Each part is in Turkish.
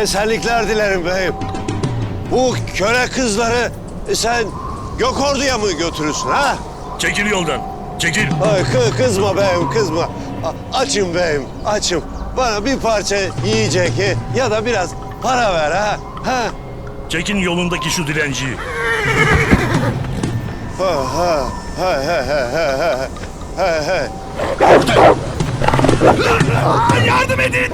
esenlikler dilerim beyim. Bu köle kızları sen Gökordu'ya mı götürürsün ha? Çekil yoldan, çekil. Ay, kı kızma beyim, kızma. A açım beyim, açım. Bana bir parça yiyecek ya da biraz para ver ha. ha. Çekin yolundaki şu dilenciyi. Ha ha ha ha ha ha ha ha. Yardım edin!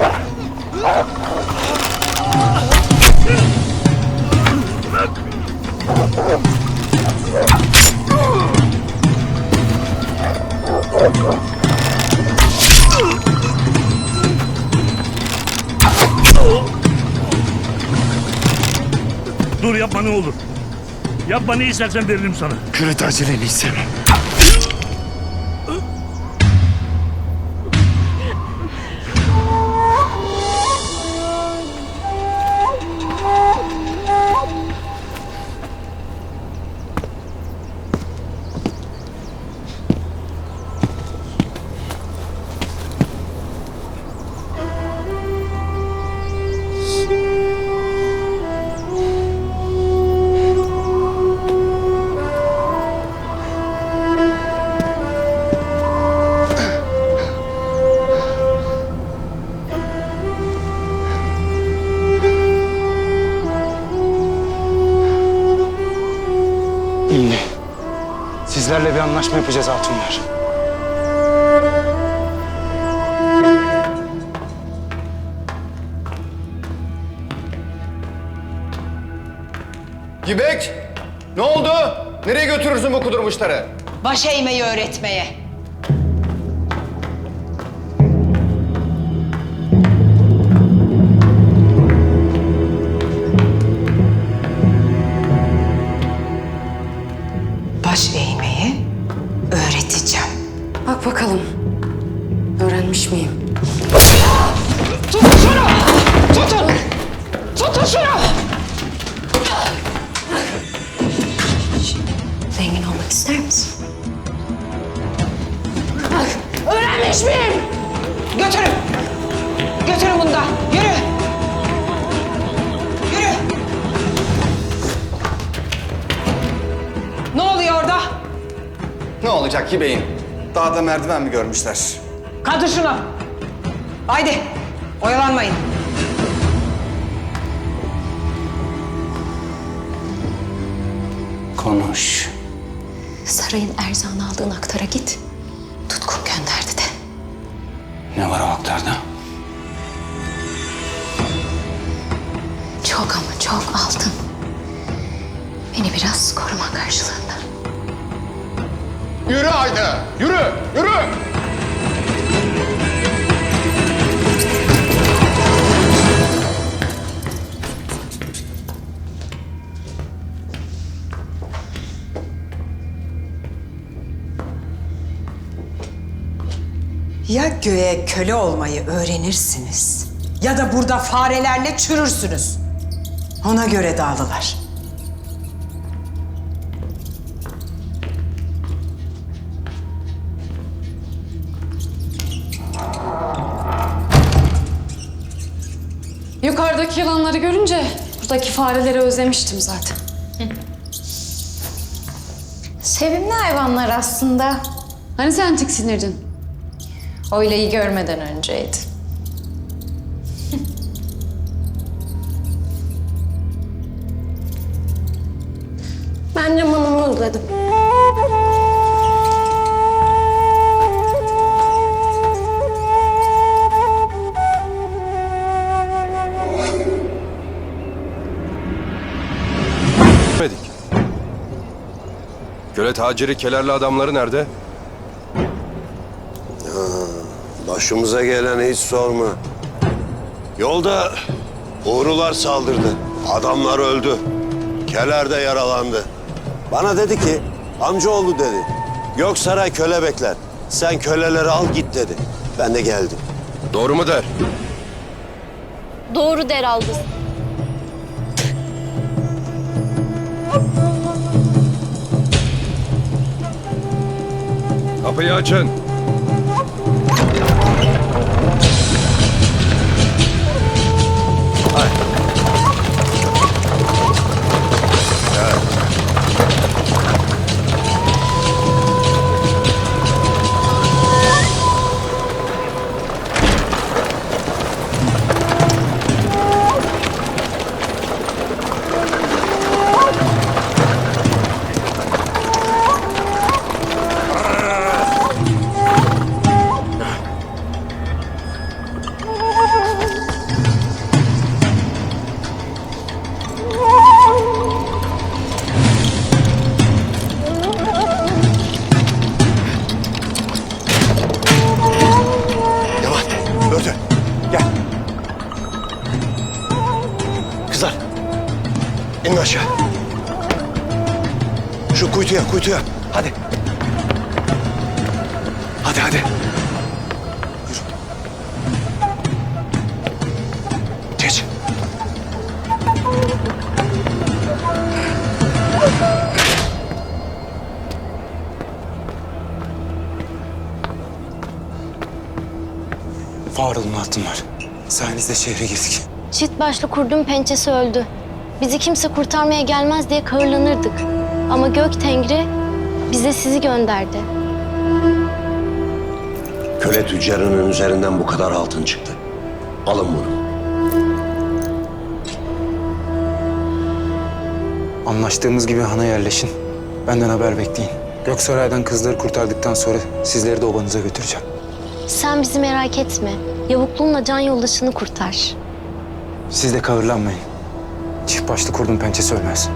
Dur yapma ne olur. Yapma ne istersen veririm sana. Köle tacirlerini istemem. İyi. Sizlerle bir anlaşma yapacağız hatunlar. Gibek! Ne oldu? Nereye götürürsün bu kudurmuşları? Baş eğmeyi öğretmeye. Baş eğmeyi öğreteceğim. Bak bakalım. Öğrenmiş miyim? Tutun şunu! Tutun! Tutun şunu! Zengin olmak ister misin? Öğrenmiş miyim? Götürün! Götürün bunu da. Yürü! Yürü! Olacak Gibek'in? Dağda merdiven mi görmüşler? Kaldır şunu. Haydi. Oyalanmayın. Konuş. Sarayın erzağını aldığın aktara git. Tutkun gönderdi de. Ne var o aktarda? Çok ama çok altın. Yürü Ayda! Yürü! Yürü! Ya göğe köle olmayı öğrenirsiniz ya da burada farelerle çürürsünüz. Ona göre dağılılar. Yukarıdaki yılanları görünce buradaki fareleri özlemiştim zaten. Sevimli hayvanlar aslında. Hani sen tiksinirdin? Oylayı görmeden önceydi. Ben Yaman'ımı özledim. Köle taciri kelerli adamları nerede? Başımıza geleni hiç sorma. Yolda Uğrular saldırdı. Adamlar öldü. Keler de yaralandı. Bana dedi ki amcaoğlu dedi. Göksaray köle bekler. Sen köleleri al git dedi. Ben de geldim. Doğru mu der? Doğru der aldı. Kapıyı açın. İnin aşağı. Şu kuytuya, kuytuya. Hadi. Hadi, hadi. Yürü. Geç. Faruk'un altın var. Sayenizde şehre girdik. Çift başlı kurdun pençesi öldü. Bizi kimse kurtarmaya gelmez diye kahırlanırdık. Ama gök tengri bize sizi gönderdi. Köle tüccarının üzerinden bu kadar altın çıktı. Alın bunu. Anlaştığımız gibi hana yerleşin. Benden haber bekleyin. Göksaray'dan kızları kurtardıktan sonra sizleri de obanıza götüreceğim. Sen bizi merak etme. Yavukluğunla can yoldaşını kurtar. Siz de kahırlanmayın. Çift başlı kurdun pençesi ölmez.